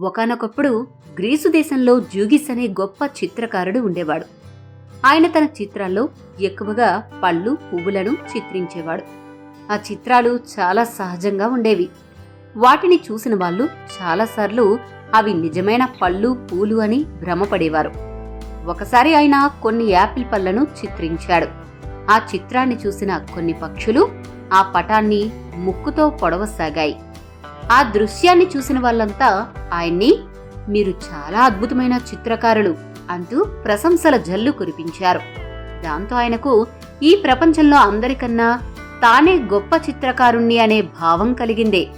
ఒకానొకప్పుడు గ్రీసు దేశంలో జూగిస్ అనే గొప్ప చిత్రకారుడు ఉండేవాడు. ఆయన తన చిత్రాల్లో ఎక్కువగా పళ్ళు పువ్వులను చిత్రించేవాడు. ఆ చిత్రాలు చాలా సహజంగా ఉండేవి. వాటిని చూసిన వాళ్ళు చాలాసార్లు అవి నిజమైన పళ్ళు పూలు అని భ్రమపడేవారు. ఒకసారి ఆయన కొన్ని యాపిల్ పళ్ళను చిత్రించాడు. ఆ చిత్రాన్ని చూసిన కొన్ని పక్షులు ఆ పటాన్ని ముక్కుతో పొడవసాగాయి. ఆ దృశ్యాన్ని చూసిన వాళ్ళంతా ఆయన్ని మీరు చాలా అద్భుతమైన చిత్రకారులు అంటూ ప్రశంసల జల్లు కురిపించారు. దాంతో ఆయనకు ఈ ప్రపంచంలో అందరికన్నా తానే గొప్ప చిత్రకారుణ్ణి అనే భావం కలిగిందే.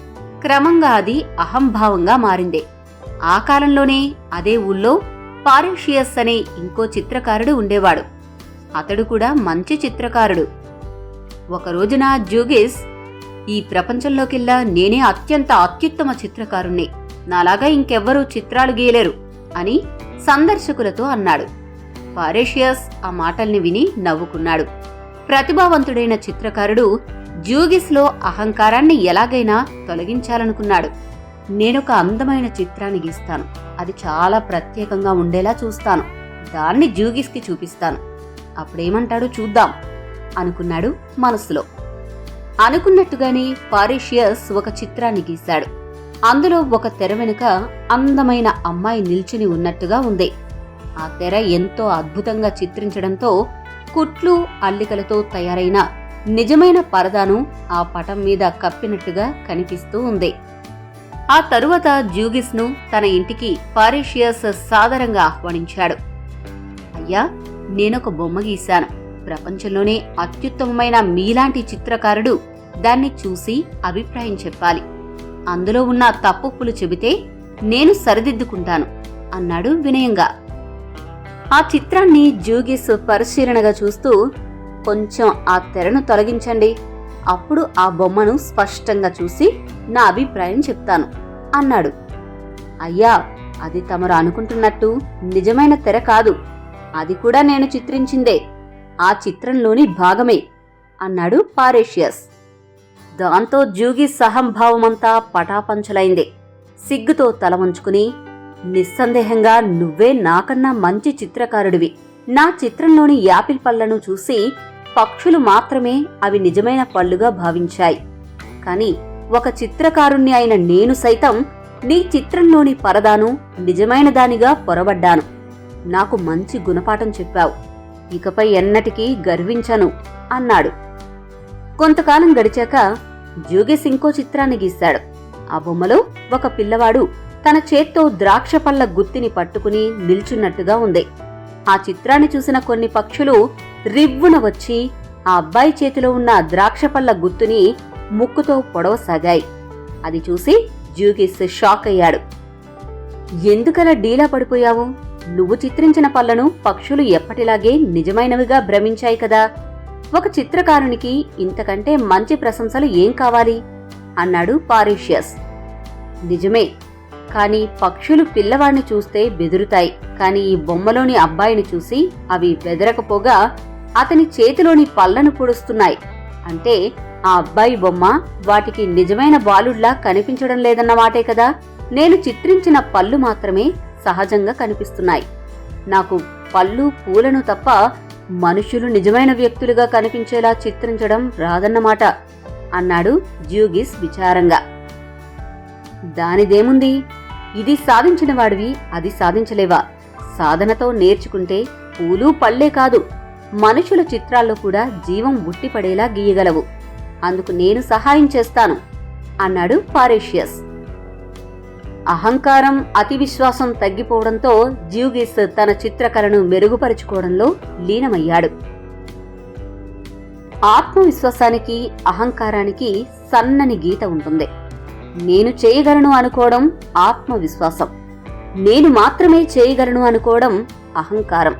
క్రమంగా అది అహంభావంగా మారిందే. ఆ కాలంలోనే అదే ఊళ్ళో పారిషియస్ అనే ఇంకో చిత్రకారుడు ఉండేవాడు. అతడు కూడా మంచి చిత్రకారుడు. ఒక రోజున జోగేష్ ఈ ప్రపంచంలోకెల్లా నేనే అత్యంత అత్యుత్తమ చిత్రకారుణ్ణి. నాలాగా ఇంకెవ్వరూ చిత్రాలు గీయలేరు అని సందర్శకులతో అన్నాడు. పారేషియస్ ఆ మాటల్ని విని నవ్వుకున్నాడు. ప్రతిభావంతుడైన చిత్రకారుడు జూగిస్లో అహంకారాన్ని ఎలాగైనా తొలగించాలనుకున్నాడు. నేనొక అందమైన చిత్రాన్ని గీస్తాను. అది చాలా ప్రత్యేకంగా ఉండేలా చూస్తాను. దాన్ని జూగిస్కి చూపిస్తాను. అప్పుడేమంటాడో చూద్దాం అనుకున్నాడు మనసులో. అనుకున్నట్టుగానే పారిషియస్ ఒక చిత్రాన్ని గీశాడు. అందులో ఒక తెర వెనుక అందమైన అమ్మాయి నిల్చుని ఉన్నట్టుగా ఉంది. ఆ తెర ఎంతో అద్భుతంగా చిత్రించడంతో కుట్లు అల్లికలతో తయారైన నిజమైన పరదాను ఆ పటం మీద కప్పినట్టుగా కనిపిస్తూ ఉంది. ఆ తరువాత జూగిస్ను తన ఇంటికి పారిషియస్ సాదరంగా ఆహ్వానించాడు. అయ్యా నేనొక బొమ్మ గీశాను. ప్రపంచంలోనే అత్యుత్తమమైన మీలాంటి చిత్రకారుడు దాన్ని చూసి అభిప్రాయం చెప్పాలి. అందులో ఉన్న తప్పులు చెబితే నేను సరిదిద్దుకుంటాను అన్నాడు వినయంగా. ఆ చిత్రాన్ని జూగిస్ పరిశీలనగా చూస్తూ కొంచెం ఆ తెరను తొలగించండి. అప్పుడు ఆ బొమ్మను స్పష్టంగా చూసి నా అభిప్రాయం చెప్తాను అన్నాడు. అయ్యా అది తమరు అనుకుంటున్నట్టు నిజమైన తెర కాదు. అది కూడా నేను చిత్రించిందే. ఆ చిత్రంలోని భాగమే అన్నాడు పారేషియస్. దాంతో జూగి సహంభావమంతా పటాపంచలైంది. సిగ్గుతో తల వంచుకుని నిస్సందేహంగా నువ్వే నాకన్నా మంచి చిత్రకారుడివి. నా చిత్రంలోని యాపిల్ పళ్ళను చూసి పక్షులు మాత్రమే అవి నిజమైన పళ్ళుగా భావించాయి. కాని ఒక చిత్రకారుణ్ణి అయిన నేను సైతం నీ చిత్రంలోని పరదాను నిజమైన దానిగా పొరబడ్డాను. నాకు మంచి గుణపాఠం చెప్పావు. ఇకపై ఎన్నటికీ గర్వించను అన్నాడు. కొంతకాలం గడిచాక జోగేశ్ ఇంకో చిత్రాన్ని గీశాడు. ఆ బొమ్మలో ఒక పిల్లవాడు తన చేత్తో ద్రాక్ష పళ్ళ గుత్తిని పట్టుకుని నిల్చున్నట్టుగా ఉంది. ఆ చిత్రాన్ని చూసిన కొన్ని పక్షులు రివ్వున వచ్చి ఆ అబ్బాయి చేతిలో ఉన్న ద్రాక్ష పళ్ళ గుత్తుని ముక్కుతో పొడవసాగాయి. అది చూసి జూగిస్ షాక్ అయ్యాడు. ఎందుకలా డీలా పడిపోయావు? నువ్వు చిత్రించిన పళ్ళను పక్షులు ఎప్పటిలాగే నిజమైనవిగా భ్రమించాయి కదా. ఒక చిత్రకారునికి ఇంతకంటే మంచి ప్రశంసలు ఏం కావాలి? అన్నాడు పారిషియస్. నిజమే కాని పక్షులు పిల్లవాడిని చూస్తే బెదురుతాయి. కాని ఈ బొమ్మలోని అబ్బాయిని చూసి అవి బెదరకపోగా అతని చేతిలోని పళ్ళను పొడుస్తున్నాయి. అంటే ఆ అబ్బాయి బొమ్మ వాటికి నిజమైన బాలుడ్లా కనిపించడం లేదన్నమాటే కదా? నేను చిత్రించిన పళ్ళు మాత్రమే సహజంగా కనిపిస్తున్నాయి. నాకు పళ్ళు పూలను తప్ప మనుషులు నిజమైన వ్యక్తులుగా కనిపించేలా చిత్రించడం రాదన్నమాట అన్నాడు జ్యూగిస్ విచారంగా. దానిదేముంది? ఇది సాధించిన వాడివి అది సాధించలేవా? సాధనతో నేర్చుకుంటే పూలు పళ్ళే కాదు. మనుషుల చిత్రాల్లో కూడా జీవం ఉట్టిపడేలా గీయగలవు. అందుకు నేను సహాయం చేస్తాను అన్నాడు పారేషియస్. అహంకారం అతి విశ్వాసం తగ్గిపోవడంతో జ్యూగిస్ తన చిత్రకళను మెరుగుపరుచుకోవడంలో లీనమయ్యాడు. ఆత్మవిశ్వాసానికి అహంకారానికి సన్నని గీత ఉంటుంది. నేను చేయగలను అనుకోవడం ఆత్మవిశ్వాసం. నేను మాత్రమే చేయగలను అనుకోవడం అహంకారం.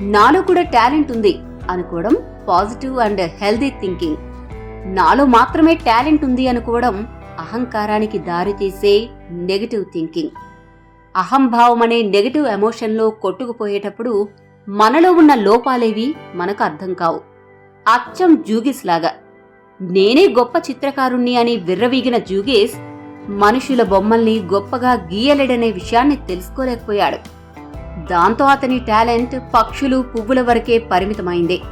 నాలో కూడా టాలెంట్ ఉంది అనుకోవడం పాజిటివ్ అండ్ హెల్దీ థింకింగ్. నాలో మాత్రమే టాలెంట్ ఉంది అనుకోవడం అహంకారానికి దారితీసే నెగటివ్ థింకింగ్ అహంభావం అనే నెగటివ్ ఎమోషన్లో కొట్టుకుపోయేటప్పుడు మనలో ఉన్న లోపాలేవి మనకు అర్థం కావు. అచ్చం జూగిస్ లాగా. నేనే గొప్ప చిత్రకారుణ్ణి అని విర్రవీగిన జూగేస్ మనుషుల బొమ్మల్ని గొప్పగా గీయలేడనే విషయాన్ని తెలుసుకోలేకపోయాడు. దాంతో అతని టాలెంట్ పక్షులు పువ్వుల వరకే పరిమితమైంది.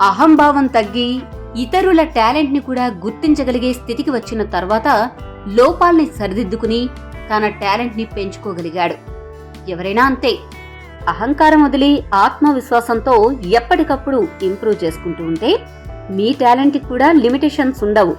అహంభావం తగ్గి ఇతరుల టాలెంట్ని కూడా గుర్తించగలిగే స్థితికి వచ్చిన తర్వాత లోపాల్ని సరిదిద్దుకుని తన టాలెంట్ని పెంచుకోగలిగాడు. ఎవరైనా అంతే. అహంకారం వదిలి ఆత్మవిశ్వాసంతో ఎప్పటికప్పుడు ఇంప్రూవ్ చేసుకుంటూ ఉంటే మీ టాలెంట్కి కూడా లిమిటేషన్స్ ఉండవు.